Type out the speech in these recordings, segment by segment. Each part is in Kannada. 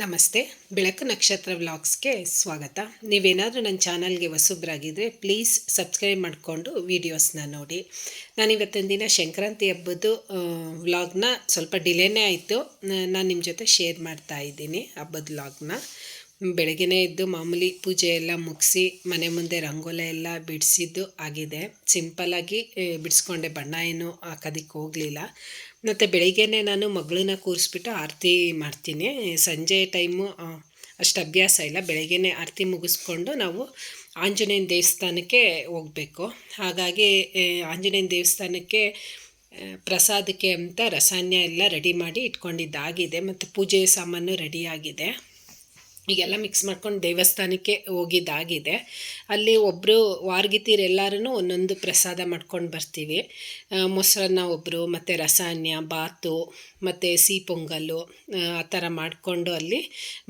ನಮಸ್ತೆ, ಬೆಳಕು ನಕ್ಷತ್ರ ವ್ಲಾಗ್ಸ್ಗೆ ಸ್ವಾಗತ. ನೀವೇನಾದರೂ ನನ್ನ ಚಾನಲ್ಗೆ ಹೊಸಬ್ರಾಗಿದ್ದರೆ ಪ್ಲೀಸ್ ಸಬ್ಸ್ಕ್ರೈಬ್ ಮಾಡಿಕೊಂಡು ವೀಡಿಯೋಸ್ನ ನೋಡಿ. ನಾನು ಇವತ್ತಿನ ದಿನ ಸಂಕ್ರಾಂತಿ ಹಬ್ಬದ್ದು ವ್ಲಾಗ್ನ ಸ್ವಲ್ಪ ಡಿಲೇನೇ ಆಯಿತು. ನಾನು ನಿಮ್ಮ ಜೊತೆ ಶೇರ್ ಮಾಡ್ತಾ ಇದ್ದೀನಿ ಹಬ್ಬದ ವ್ಲಾಗ್ನ. ಬೆಳಗ್ಗೆನೇ ಎದ್ದು ಮಾಮೂಲಿ ಪೂಜೆ ಎಲ್ಲ ಮುಗಿಸಿ ಮನೆ ಮುಂದೆ ರಂಗೋಲೆ ಎಲ್ಲ ಬಿಡಿಸಿದ್ದು ಆಗಿದೆ. ಸಿಂಪಲ್ಲಾಗಿ ಬಿಡಿಸ್ಕೊಂಡೆ. ಬಣ್ಣ ಏನು ಹಾಕೋದಕ್ಕೆ ಹೋಗಲಿಲ್ಲ. ಮತ್ತು ಬೆಳಿಗ್ಗೆನೇ ನಾನು ಮಗಳನ್ನ ಕೂರಿಸ್ಬಿಟ್ಟು ಆರತಿ ಮಾಡ್ತೀನಿ. ಸಂಜೆ ಟೈಮು ಅಷ್ಟು ಅಭ್ಯಾಸ ಇಲ್ಲ. ಬೆಳಗ್ಗೆನೇ ಆರತಿ ಮುಗಿಸ್ಕೊಂಡು ನಾವು ಆಂಜನೇಯನ ದೇವಸ್ಥಾನಕ್ಕೆ ಹೋಗಬೇಕು. ಹಾಗಾಗಿ ಆಂಜನೇಯನ ದೇವಸ್ಥಾನಕ್ಕೆ ಪ್ರಸಾದಕ್ಕೆ ಅಂತ ರಸಾಯನ ಎಲ್ಲ ರೆಡಿ ಮಾಡಿ ಇಟ್ಕೊಂಡಿದ್ದಾಗಿದೆ. ಮತ್ತು ಪೂಜೆ ಸಾಮಾನು ರೆಡಿಯಾಗಿದೆ ಈಗೆಲ್ಲ ಮಿಕ್ಸ್ ಮಾಡ್ಕೊಂಡು ದೇವಸ್ಥಾನಕ್ಕೆ ಹೋಗಿದ್ದಾಗಿದೆ. ಅಲ್ಲಿ ಒಬ್ಬರು ವಾರ್ಗಿತೀರೆಲ್ಲರೂ ಒಂದೊಂದು ಪ್ರಸಾದ ಮಾಡ್ಕೊಂಡು ಬರ್ತೀವಿ. ಮೊಸರನ್ನ ಒಬ್ಬರು ಮತ್ತು ರಸಾನ್ಯ, ಬಾತು, ಮತ್ತು ಸಿಹಿ ಪೊಂಗಲ್ಲು, ಆ ಥರ ಮಾಡಿಕೊಂಡು ಅಲ್ಲಿ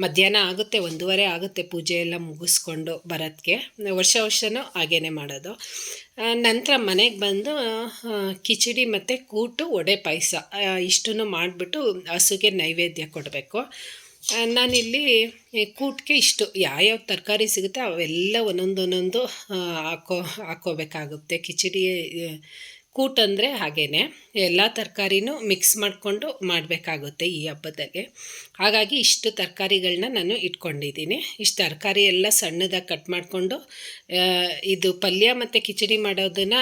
ಮಧ್ಯಾಹ್ನ ಆಗುತ್ತೆ, ಒಂದೂವರೆ ಆಗುತ್ತೆ ಪೂಜೆ ಎಲ್ಲ ಮುಗಿಸ್ಕೊಂಡು ಬರೋದಕ್ಕೆ ವರ್ಷ ವರ್ಷವೂ ಹಾಗೇ ಮಾಡೋದು. ನಂತರ ಮನೆಗೆ ಬಂದು ಕಿಚಡಿ ಮತ್ತು ಕೂಟು ಒಡೆ ಪಾಯಸ ಇಷ್ಟನ್ನು ಮಾಡಿಬಿಟ್ಟು ಹಸುಗೆ ನೈವೇದ್ಯ ಕೊಡಬೇಕು. ನಾನಿಲ್ಲಿ ಕೂಟ್ಗೆ ಇಷ್ಟು ಯಾವ್ಯಾವ ತರಕಾರಿ ಸಿಗುತ್ತೆ ಅವೆಲ್ಲ ಒಂದೊಂದು ಒಂದೊಂದು ಹಾಕೋ ಹಾಕ್ಕೋಬೇಕಾಗುತ್ತೆ ಕಿಚಡಿ ಕೂಟ್ ಅಂದರೆ ಹಾಗೇ ಎಲ್ಲ ತರಕಾರಿನೂ ಮಿಕ್ಸ್ ಮಾಡಿಕೊಂಡು ಮಾಡಬೇಕಾಗುತ್ತೆ ಈ ಹಬ್ಬದಲ್ಲಿ. ಹಾಗಾಗಿ ಇಷ್ಟು ತರಕಾರಿಗಳನ್ನ ನಾನು ಇಟ್ಕೊಂಡಿದ್ದೀನಿ. ಇಷ್ಟು ತರಕಾರಿ ಎಲ್ಲ ಸಣ್ಣದಾಗಿ ಕಟ್ ಮಾಡಿಕೊಂಡು ಇದು ಪಲ್ಯ ಮತ್ತು ಕಿಚಡಿ ಮಾಡೋದನ್ನು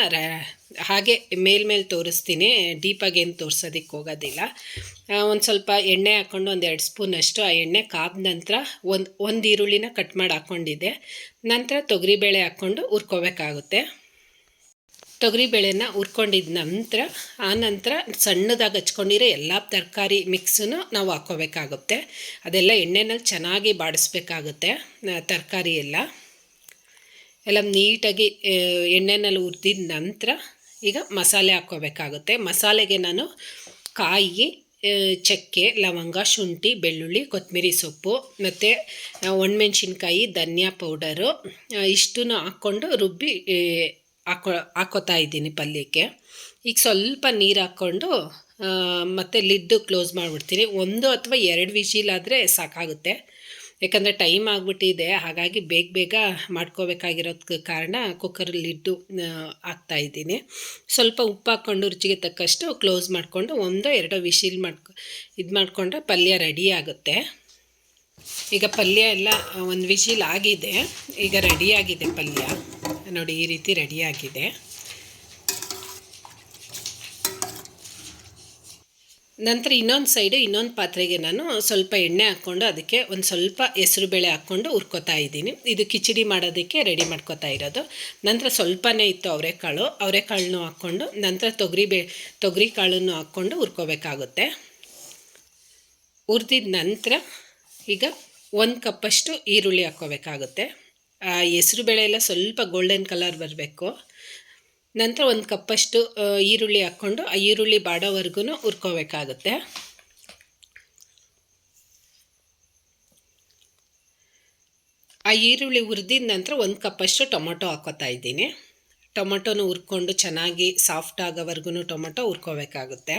ಹಾಗೆ ಮೇಲ್ಮೇಲೆ ತೋರಿಸ್ತೀನಿ. ಡೀಪಾಗಿ ಏನು ತೋರಿಸೋದಕ್ಕೆ ಹೋಗೋದಿಲ್ಲ. ಒಂದು ಸ್ವಲ್ಪ ಎಣ್ಣೆ ಹಾಕ್ಕೊಂಡು ಒಂದು ಎರಡು ಸ್ಪೂನಷ್ಟು ಆ ಎಣ್ಣೆ ಕಾದ ನಂತರ ಒಂದು ಒಂದು ಈರುಳ್ಳಿನ ಕಟ್ ಮಾಡಿ ಹಾಕ್ಕೊಂಡಿದ್ದೆ ನಂತರ ತೊಗರಿಬೇಳೆ ಹಾಕ್ಕೊಂಡು ಹುರ್ಕೋಬೇಕಾಗುತ್ತೆ. ತೊಗರಿಬೇಳೆನ ಹುರ್ಕೊಂಡಿದ ನಂತರ, ಆ ನಂತರ ಸಣ್ಣದಾಗಿ ಹಚ್ಕೊಂಡಿರೋ ಎಲ್ಲ ತರಕಾರಿ ಮಿಕ್ಸನ್ನು ನಾವು ಹಾಕ್ಕೋಬೇಕಾಗುತ್ತೆ ಅದೆಲ್ಲ ಎಣ್ಣೆನಲ್ಲಿ ಚೆನ್ನಾಗಿ ಬಾಡಿಸ್ಬೇಕಾಗುತ್ತೆ ತರಕಾರಿ ಎಲ್ಲ. ಎಲ್ಲ ನೀಟಾಗಿ ಎಣ್ಣೆನಲ್ಲಿ ಹುರಿದಿದ ನಂತರ ಈಗ ಮಸಾಲೆ ಹಾಕ್ಕೋಬೇಕಾಗುತ್ತೆ ಮಸಾಲೆಗೆ ನಾನು ಕಾಯಿ ಚಕ್ಕೆ, ಲವಂಗ, ಶುಂಠಿ, ಬೆಳ್ಳುಳ್ಳಿ ಕೊತ್ತಂಬರಿ ಸೊಪ್ಪು, ಮತ್ತು ಒಣಮೆಣ್ಸಿನ್ಕಾಯಿ, ಧನಿಯಾ ಪೌಡರು ಇಷ್ಟನ್ನು ಹಾಕ್ಕೊಂಡು ರುಬ್ಬಿ ಹಾಕೊ, ಹಾಕೋತಾ ಇದ್ದೀನಿ ಪಲ್ಯಕ್ಕೆ. ಈಗ ಸ್ವಲ್ಪ ನೀರು ಹಾಕ್ಕೊಂಡು ಮತ್ತು ಲಿಡ್ಡು ಕ್ಲೋಸ್ ಮಾಡಿಬಿಡ್ತೀನಿ. ಒಂದು ಅಥವಾ ಎರಡು ವಿಶಿಲಾದರೆ ಸಾಕಾಗುತ್ತೆ. ಯಾಕಂದರೆ ಟೈಮ್ ಆಗಿಬಿಟ್ಟಿದೆ. ಹಾಗಾಗಿ ಬೇಗ ಬೇಗ ಮಾಡ್ಕೋಬೇಕಾಗಿರೋದಕ್ಕೆ ಕಾರಣ ಕುಕ್ಕರ್ ಲಿಡ್ಡು ಹಾಕ್ತಾಯಿದ್ದೀನಿ ಸ್ವಲ್ಪ ಉಪ್ಪು ಹಾಕ್ಕೊಂಡು ರುಚಿಗೆ ತಕ್ಕಷ್ಟು ಕ್ಲೋಸ್ ಮಾಡಿಕೊಂಡು ಒಂದು ಎರಡೋ ವಿಶಿಲ್ ಮಾಡ್ಕೊ, ಇದು ಮಾಡಿಕೊಂಡ್ರೆ ಪಲ್ಯ ರೆಡಿ ಆಗುತ್ತೆ. ಈಗ ಪಲ್ಯ ಎಲ್ಲ ಒಂದು ವಿಶಿಲ್ ಆಗಿದೆ. ಈಗ ರೆಡಿಯಾಗಿದೆ ಪಲ್ಯ. ನೋಡಿ ಈ ರೀತಿ ರೆಡಿಯಾಗಿದೆ ನಂತರ ಇನ್ನೊಂದು ಸೈಡು ಇನ್ನೊಂದು ಪಾತ್ರೆಗೆ ನಾನು ಸ್ವಲ್ಪ ಎಣ್ಣೆ ಹಾಕ್ಕೊಂಡು ಅದಕ್ಕೆ ಒಂದು ಸ್ವಲ್ಪ ಹೆಸರು ಬೇಳೆ ಹಾಕ್ಕೊಂಡು ಹುರ್ಕೋತಾ ಇದ್ದೀನಿ. ಇದು ಕಿಚಡಿ ಮಾಡೋದಕ್ಕೆ ರೆಡಿ ಮಾಡ್ಕೋತಾ ಇರೋದು. ನಂತರ ಸ್ವಲ್ಪನೇ ಇತ್ತು ಅವರೆಕಾಳು. ಅವರೆಕಾಳನ್ನು ಹಾಕ್ಕೊಂಡು ನಂತರ ತೊಗರಿ ಬೇ, ತೊಗರಿ ಕಾಳನ್ನು ಹಾಕ್ಕೊಂಡು ಹುರ್ಕೋಬೇಕಾಗುತ್ತೆ. ಹುರಿದಿದ ನಂತರ ಈಗ ಒಂದು ಕಪ್ಪಷ್ಟು ಈರುಳ್ಳಿ ಹಾಕ್ಕೋಬೇಕಾಗುತ್ತೆ. ಹೆಸ್ರು ಬೇಳೆ ಎಲ್ಲ ಸ್ವಲ್ಪ ಗೋಲ್ಡನ್ ಕಲರ್ ಬರಬೇಕು. ನಂತರ ಒಂದು ಕಪ್ಪಷ್ಟು ಈರುಳ್ಳಿ ಹಾಕ್ಕೊಂಡು ಆ ಈರುಳ್ಳಿ ಬಾಡೋವರೆಗೂ ಹುರ್ಕೋಬೇಕಾಗುತ್ತೆ. ಆ ಈರುಳ್ಳಿ ಹುರಿದಿದ ನಂತರ ಒಂದು ಕಪ್ಪಷ್ಟು ಟೊಮೊಟೊ ಹಾಕೋತಾ ಇದ್ದೀನಿ. ಟೊಮೊಟೊನ ಹುರ್ಕೊಂಡು ಚೆನ್ನಾಗಿ ಸಾಫ್ಟ್ ಆಗೋವರೆಗೂ ಟೊಮೊಟೊ ಹುರ್ಕೋಬೇಕಾಗುತ್ತೆ.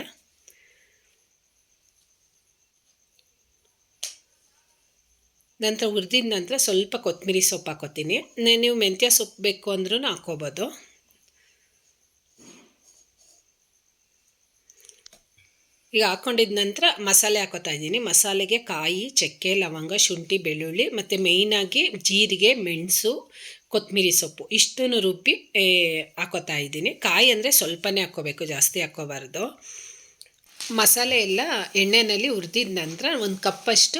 ನಂತರ ಹುರಿದಿದ ನಂತರ ಸ್ವಲ್ಪ ಕೊತ್ತಂಬರಿ ಸೊಪ್ಪು ಹಾಕೋತೀನಿ. ನೀವು ಮೆಂತ್ಯ ಸೊಪ್ಪು ಬೇಕು ಅಂದ್ರೂ ಹಾಕೋಬೋದು ಈಗ ಹಾಕ್ಕೊಂಡಿದ ನಂತರ ಮಸಾಲೆ ಹಾಕೋತಾ ಇದ್ದೀನಿ. ಮಸಾಲೆಗೆ ಕಾಯಿ, ಚಕ್ಕೆ, ಲವಂಗ, ಶುಂಠಿ, ಬೆಳ್ಳುಳ್ಳಿ ಮತ್ತು ಮೇಯ್ನಾಗಿ ಜೀರಿಗೆ, ಮೆಣಸು ಕೊತ್ತಂಬರಿ ಸೊಪ್ಪು ಇಷ್ಟನ್ನು ರುಬ್ಬಿ ಹಾಕೋತಾ ಇದ್ದೀನಿ. ಕಾಯಿ ಅಂದರೆ ಸ್ವಲ್ಪನೇ ಹಾಕ್ಕೋಬೇಕು, ಜಾಸ್ತಿ ಹಾಕ್ಕೋಬಾರ್ದು. ಮಸಾಲೆ ಎಲ್ಲ ಎಣ್ಣೆಯಲ್ಲಿ ಹುರಿದಿದ ನಂತರ ಒಂದು ಕಪ್ಪಷ್ಟು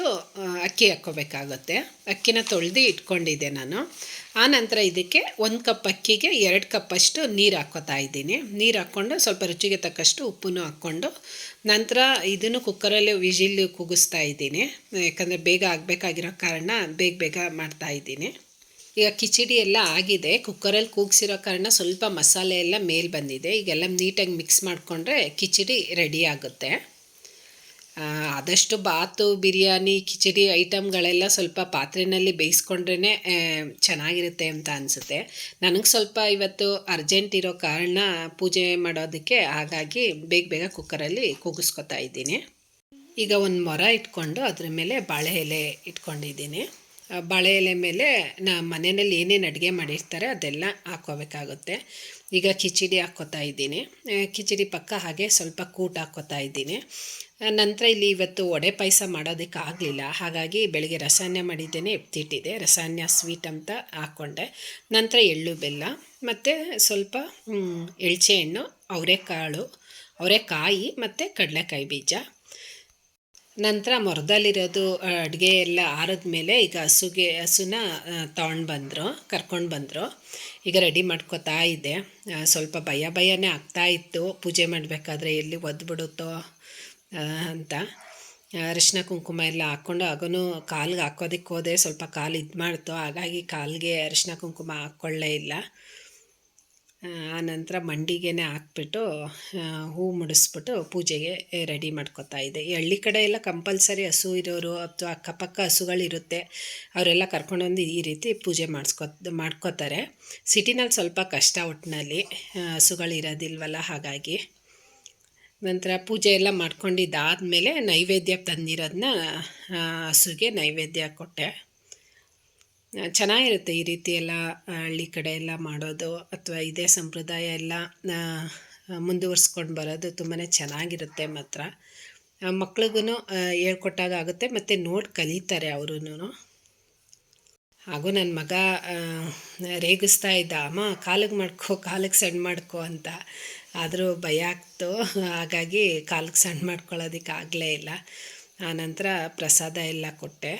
ಅಕ್ಕಿ ಹಾಕ್ಕೋಬೇಕಾಗುತ್ತೆ. ಅಕ್ಕಿನ ತೊಳೆದು ಇಟ್ಕೊಂಡಿದ್ದೆ ನಾನು. ಆ ನಂತರ ಇದಕ್ಕೆ ಒಂದು ಕಪ್ ಅಕ್ಕಿಗೆ ಎರಡು ಕಪ್ಪಷ್ಟು ನೀರು ಹಾಕ್ಕೋತಾ ಇದ್ದೀನಿ. ನೀರು ಹಾಕ್ಕೊಂಡು ಸ್ವಲ್ಪ ರುಚಿಗೆ ತಕ್ಕಷ್ಟು ಉಪ್ಪನ್ನು ಹಾಕ್ಕೊಂಡು ನಂತರ ಇದನ್ನು ಕುಕ್ಕರಲ್ಲಿ ವಿಜಿಲ್ ಕೂಗಿಸ್ತಾ ಇದ್ದೀನಿ. ಯಾಕಂದರೆ ಬೇಗ ಆಗಬೇಕಾಗಿರೋ ಕಾರಣ ಬೇಗ ಬೇಗ ಮಾಡ್ತಾ ಇದ್ದೀನಿ. ಈಗ ಕಿಚಡಿ ಎಲ್ಲ ಆಗಿದೆ. ಕುಕ್ಕರಲ್ಲಿ ಕೂಗಿಸಿರೋ ಕಾರಣ ಸ್ವಲ್ಪ ಮಸಾಲೆ ಎಲ್ಲ ಮೇಲೆ ಬಂದಿದೆ. ಈಗೆಲ್ಲ ನೀಟಾಗಿ ಮಿಕ್ಸ್ ಮಾಡಿಕೊಂಡ್ರೆ ಕಿಚಡಿ ರೆಡಿ ಆಗುತ್ತೆ. ಆದಷ್ಟು ಬಾತು, ಬಿರಿಯಾನಿ, ಕಿಚಡಿ ಐಟಮ್ಗಳೆಲ್ಲ ಸ್ವಲ್ಪ ಪಾತ್ರೆಯಲ್ಲಿ ಬೇಯಿಸ್ಕೊಂಡ್ರೇ ಚೆನ್ನಾಗಿರುತ್ತೆ ಅಂತ ಅನಿಸುತ್ತೆ. ನನಗೆ ಸ್ವಲ್ಪ ಇವತ್ತು ಅರ್ಜೆಂಟ್ ಇರೋ ಕಾರಣ ಪೂಜೆ ಮಾಡೋದಕ್ಕೆ ಹಾಗಾಗಿ ಬೇಗ ಬೇಗ ಕುಕ್ಕರಲ್ಲಿ ಕೂಗಿಸ್ಕೊತಾ ಇದ್ದೀನಿ. ಈಗ ಒಂದು ಮೊರ ಇಟ್ಕೊಂಡು ಅದ್ರ ಮೇಲೆ ಬಾಳೆ ಎಲೆ ಇಟ್ಕೊಂಡಿದ್ದೀನಿ. ಬಾಳೆ ಎಲೆ ಮೇಲೆ ನಾ ಮನೆಯಲ್ಲಿ ಏನೇನು ಅಡುಗೆ ಮಾಡಿರ್ತಾರೆ ಅದೆಲ್ಲ ಹಾಕ್ಕೋಬೇಕಾಗುತ್ತೆ. ಈಗ ಕಿಚಡಿ ಹಾಕ್ಕೋತಾ ಇದ್ದೀನಿ. ಕಿಚಡಿ ಪಕ್ಕ ಹಾಗೆ ಸ್ವಲ್ಪ ಕೂಟ ಹಾಕ್ಕೋತಾ ಇದ್ದೀನಿ. ನಂತರ ಇಲ್ಲಿ ಇವತ್ತು ವಡೆ ಪಾಯಸ ಮಾಡೋದಕ್ಕೆ ಆಗಲಿಲ್ಲ. ಹಾಗಾಗಿ ಬೆಳಗ್ಗೆ ರಸಾಯನ ಮಾಡಿದ್ದೇನೆ, ಎತ್ತಿಟ್ಟಿದೆ. ರಸಾಯನ ಸ್ವೀಟ್ ಅಂತ ಹಾಕ್ಕೊಂಡೆ. ನಂತರ ಎಳ್ಳು ಬೆಲ್ಲ, ಮತ್ತು ಸ್ವಲ್ಪ ಎಳ್ಚೆಹಣ್ಣು ಎಳ್ಚೆ ಹಣ್ಣು, ಅವರೆಕಾಳು, ಅವರೆಕಾಯಿ, ಮತ್ತು ಕಡಲೆಕಾಯಿ ಬೀಜ. ನಂತರ ಮೊರದಲ್ಲಿರೋದು ಅಡುಗೆ ಎಲ್ಲ ಆರಿದ ಮೇಲೆ ಈಗ ಹಸುಗೆ, ಹಸುನ ತಗೊಂಡು ಬಂದರು, ಕರ್ಕೊಂಡು ಬಂದರು. ಈಗ ರೆಡಿ ಮಾಡ್ಕೋತಾ ಇದ್ದೆ ಸ್ವಲ್ಪ ಭಯ ಭಯನೇ ಆಗ್ತಾ ಇತ್ತು. ಪೂಜೆ ಮಾಡಬೇಕಾದ್ರೆ ಎಲ್ಲಿ ಒದ್ಬಿಡುತ್ತೋ ಅಂತ. ಅರಿಶಿನ ಕುಂಕುಮ ಎಲ್ಲ ಹಾಕ್ಕೊಂಡು ಆಗೂ ಕಾಲ್ಗೆ ಹಾಕೋದಕ್ಕೆ ಹೋದೆ, ಸ್ವಲ್ಪ ಕಾಲು ಇದು ಮಾಡ್ತು ಹಾಗಾಗಿ ಕಾಲಿಗೆ ಅರಿಶಿನ ಕುಂಕುಮ ಹಾಕ್ಕೊಳ್ಳೇ ಇಲ್ಲ. ಆ ನಂತರ ಮಂಡಿಗೆನೆ ಹಾಕ್ಬಿಟ್ಟು ಹೂ ಮುಡಿಸ್ಬಿಟ್ಟು ಪೂಜೆಗೆ ರೆಡಿ ಮಾಡ್ಕೊತಾ ಇದೆ ಈ ಹಳ್ಳಿ ಕಡೆ ಎಲ್ಲ ಕಂಪಲ್ಸರಿ ಹಸು ಇರೋರು ಅಥವಾ ಅಕ್ಕಪಕ್ಕ ಹಸುಗಳಿರುತ್ತೆ, ಅವರೆಲ್ಲ ಕರ್ಕೊಂಡೊಂದು ಈ ರೀತಿ ಪೂಜೆ ಮಾಡಿಸ್ಕೊ ಮಾಡ್ಕೋತಾರೆ. ಸಿಟಿನಲ್ಲಿ ಸ್ವಲ್ಪ ಕಷ್ಟ ಒಟ್ಟಿನಲ್ಲಿ ಹಸುಗಳಿರೋದಿಲ್ವಲ್ಲ ಹಾಗಾಗಿ. ನಂತರ ಪೂಜೆ ಎಲ್ಲ ಮಾಡ್ಕೊಂಡಿದ್ದಾದಮೇಲೆ ನೈವೇದ್ಯ ತಂದಿರೋದನ್ನ ಹಸುಗೆ ನೈವೇದ್ಯ ಕೊಟ್ಟೆ. ಚೆನ್ನಾಗಿರುತ್ತೆ ಈ ರೀತಿ ಎಲ್ಲ ಹಳ್ಳಿ ಕಡೆ ಎಲ್ಲ ಮಾಡೋದು ಅಥವಾ ಇದೇ ಸಂಪ್ರದಾಯ ಎಲ್ಲ ಮುಂದುವರ್ಸ್ಕೊಂಡು ಬರೋದು ತುಂಬಾ ಚೆನ್ನಾಗಿರುತ್ತೆ ಮಾತ್ರ. ಮಕ್ಳಿಗೂ ಹೇಳ್ಕೊಟ್ಟಾಗ ಆಗುತ್ತೆ. ಮತ್ತು ನೋಡಿ ಕಲಿತಾರೆ ಅವರೂ ಹಾಗೂ ನನ್ನ ಮಗ ರೇಗಿಸ್ತಾ ಇದ್ದ, ಅಮ್ಮ, ಕಾಲಿಗೆ ಮಾಡ್ಕೊ, ಕಾಲಿಗೆ ಸಣ್ಣ ಮಾಡ್ಕೊ ಅಂತ. ಆದರೂ ಭಯ ಆಗ್ತು. ಹಾಗಾಗಿ ಕಾಲಿಗೆ ಸಣ್ಣ ಮಾಡ್ಕೊಳ್ಳೋದಕ್ಕೆ ಆಗಲೇ ಇಲ್ಲ. ಆನಂತರ ಪ್ರಸಾದ ಎಲ್ಲ ಕೊಟ್ಟೆ.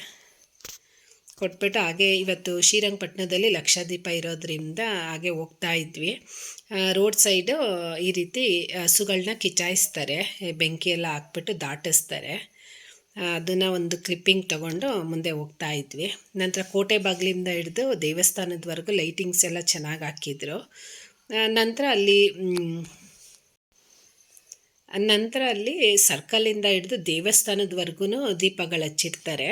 ಕೊಟ್ಬಿಟ್ಟು ಹಾಗೆ ಇವತ್ತು ಶ್ರೀರಂಗಪಟ್ಟಣದಲ್ಲಿ ಲಕ್ಷದೀಪ ಇರೋದ್ರಿಂದ ಹಾಗೆ ಹೋಗ್ತಾ ಇದ್ವಿ. ರೋಡ್ ಸೈಡು ಈ ರೀತಿ ಹಸುಗಳನ್ನ ಕಿಚಾಯಿಸ್ತಾರೆ ಬೆಂಕಿ ಎಲ್ಲ ಹಾಕ್ಬಿಟ್ಟು ದಾಟಿಸ್ತಾರೆ. ಅದನ್ನು ಒಂದು ಕ್ಲಿಪ್ಪಿಂಗ್ ತಗೊಂಡು ಮುಂದೆ ಹೋಗ್ತಾ ಇದ್ವಿ. ನಂತರ ಕೋಟೆ ಬಾಗಿಲಿಂದ ಹಿಡಿದು ದೇವಸ್ಥಾನದವರೆಗೂ ಲೈಟಿಂಗ್ಸ್ ಎಲ್ಲ ಚೆನ್ನಾಗಿ ಹಾಕಿದ್ರು. ನಂತರ ಅಲ್ಲಿ ನಂತರ ಅಲ್ಲಿ ಸರ್ಕಲಿಂದ ಹಿಡಿದು ದೇವಸ್ಥಾನದವರೆಗೂ ದೀಪಗಳು ಹಚ್ಚಿರ್ತಾರೆ.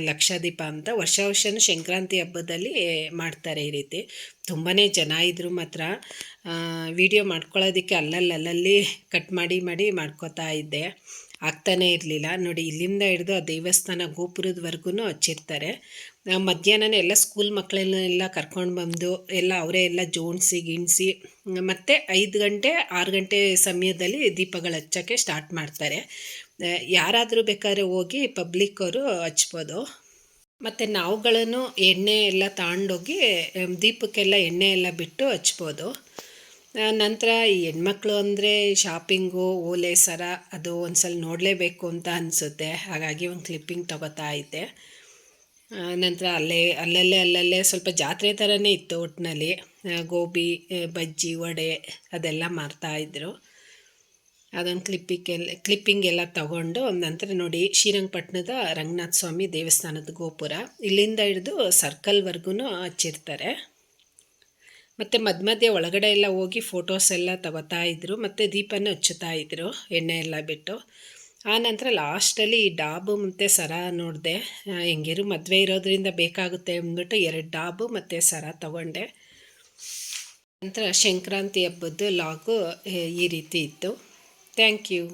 ಲಕ್ಷ ದೀಪ ಅಂತ. ವರ್ಷ ವರ್ಷವೂ ಸಂಕ್ರಾಂತಿ ಹಬ್ಬದಲ್ಲಿ ಮಾಡ್ತಾರೆ ಈ ರೀತಿ. ತುಂಬಾ ಜನ ಇದ್ದರು ಮಾತ್ರ. ವಿಡಿಯೋ ಮಾಡ್ಕೊಳ್ಳೋದಕ್ಕೆ ಅಲ್ಲಲ್ಲಿ ಅಲ್ಲಲ್ಲಿ ಕಟ್ ಮಾಡಿ ಮಾಡಿ ಮಾಡ್ಕೋತಾ ಇದ್ದೆ. ಆಗ್ತಾನೇ ಇರಲಿಲ್ಲ. ನೋಡಿ, ಇಲ್ಲಿಂದ ಹಿಡಿದು ಆ ದೇವಸ್ಥಾನ ಗೋಪುರದವರೆಗೂ ಹಚ್ಚಿರ್ತಾರೆ. ಮಧ್ಯಾಹ್ನನೇ ಎಲ್ಲ ಸ್ಕೂಲ್ ಮಕ್ಕಳನ್ನೆಲ್ಲ ಕರ್ಕೊಂಡು ಬಂದು ಎಲ್ಲ ಅವರೇ ಎಲ್ಲ ಜೋಡಿಸಿ, ಗಿಣಿಸಿ, ಮತ್ತು ಐದು ಗಂಟೆ, ಆರು ಗಂಟೆ ಸಮಯದಲ್ಲಿ ದೀಪಗಳು ಹಚ್ಚೋಕ್ಕೆ ಸ್ಟಾರ್ಟ್ ಮಾಡ್ತಾರೆ. ಯಾರಾದರೂ ಬೇಕಾದ್ರೆ ಹೋಗಿ ಪಬ್ಲಿಕ್ ಅವರು ಹಚ್ಬೋದು. ಮತ್ತು ನಾವುಗಳನ್ನು ಎಣ್ಣೆ ಎಲ್ಲ ತಗೊಂಡೋಗಿ ದೀಪಕ್ಕೆಲ್ಲ ಎಣ್ಣೆ ಎಲ್ಲ ಬಿಟ್ಟು ಹಚ್ಬೋದು. ನಂತರ ಈ ಹೆಣ್ಮಕ್ಳು ಅಂದರೆ ಶಾಪಿಂಗು ಓಲೆ, ಸರ ಅದು ಒಂದು ಸಲ ನೋಡಲೇಬೇಕು ಅಂತ ಅನಿಸುತ್ತೆ. ಹಾಗಾಗಿ ಒಂದು ಕ್ಲಿಪ್ಪಿಂಗ್ ತಗೋತಾ ಇದ್ದೆ. ನಂತರ ಅಲ್ಲೇ, ಅಲ್ಲಲ್ಲೇ ಅಲ್ಲಲ್ಲೇ ಸ್ವಲ್ಪ ಜಾತ್ರೆ ಥರನೇ ಇತ್ತು ಒಟ್ಟಿನಲ್ಲಿ ಗೋಬಿ ಬಜ್ಜಿ, ವಡೆ ಅದೆಲ್ಲ ಮಾರ್ತಾಯಿದ್ರು ಅದೊಂದು ಕ್ಲಿಪ್ಪಿಗೆಲ್ಲ ಕ್ಲಿಪ್ಪಿಂಗ್ ಎಲ್ಲ ತಗೊಂಡು ನಂತರ ನೋಡಿ ಶ್ರೀರಂಗಪಟ್ಟಣದ ರಂಗನಾಥ ಸ್ವಾಮಿ ದೇವಸ್ಥಾನದ ಗೋಪುರ. ಇಲ್ಲಿಂದ ಹಿಡಿದು ಸರ್ಕಲ್ವರೆಗೂ ಹಚ್ಚಿರ್ತಾರೆ. ಮತ್ತು ಮಧ್ಯ ಮಧ್ಯೆ ಒಳಗಡೆ ಎಲ್ಲ ಹೋಗಿ ಫೋಟೋಸ್ ಎಲ್ಲ ತಗೋತಾ ಇದ್ದರು ಮತ್ತು ದೀಪನ ಹಚ್ಚುತ್ತಾ ಇದ್ದರು ಎಣ್ಣೆ ಎಲ್ಲ ಬಿಟ್ಟು. ಆ ನಂತರ ಲಾಸ್ಟಲ್ಲಿ ಈ ಡಾಬು ಮತ್ತು ಸರ ನೋಡಿದೆ ಹೆಂಗಿರು ಮದುವೆ ಇರೋದ್ರಿಂದ ಬೇಕಾಗುತ್ತೆ ಅಂದ್ಬಿಟ್ಟು ಎರಡು ಡಾಬು ಮತ್ತು ಸರ ತಗೊಂಡೆ. ನಂತರ ಸಂಕ್ರಾಂತಿ ಹಬ್ಬದ್ದು ಲಾಗು, ಈ ರೀತಿ ಇತ್ತು. Thank you